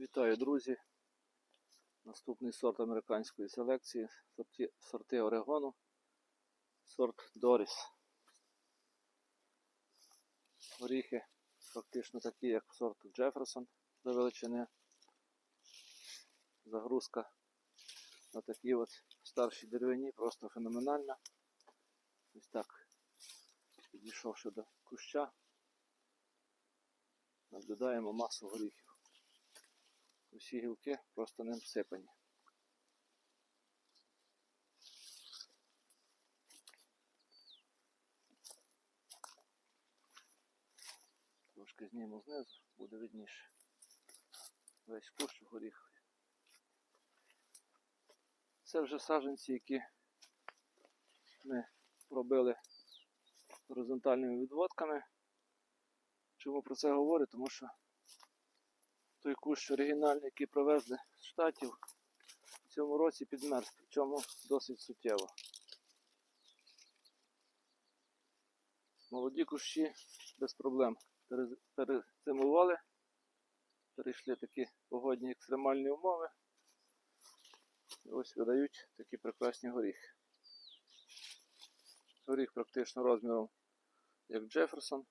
Вітаю, друзі! Наступний сорт американської селекції сорти, сорти Орегону, сорт Доріс. Горіхи фактично такі, як сорт Джеферсон до величини. Загрузка на такій от старшій деревині просто феноменальна. Ось так, підійшовши до куща, наблюдаємо масу горіхів. Усі гілки просто ним всипані. Трошки зніму знизу, буде видніше. Весь кущ горіховий. Це вже саджанці, які ми робили горизонтальними відводками. Чому про це говорю? Тому що той кущ оригінальний, який привезли з штатів, в цьому році підмерз, причому досить суттєво. Молоді кущі без проблем перез- перезимували, перейшли такі погодні екстремальні умови. І ось видають такі прекрасні горіхи. Горіх практично розміром як Джеферсон.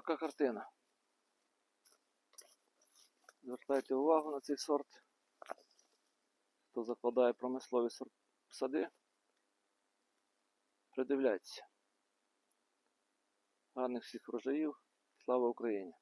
Така картина. Звертайте увагу на цей сорт. Хто закладає промислові сорт сади, придивляйтеся. Гарних всіх врожаїв. Слава Україні!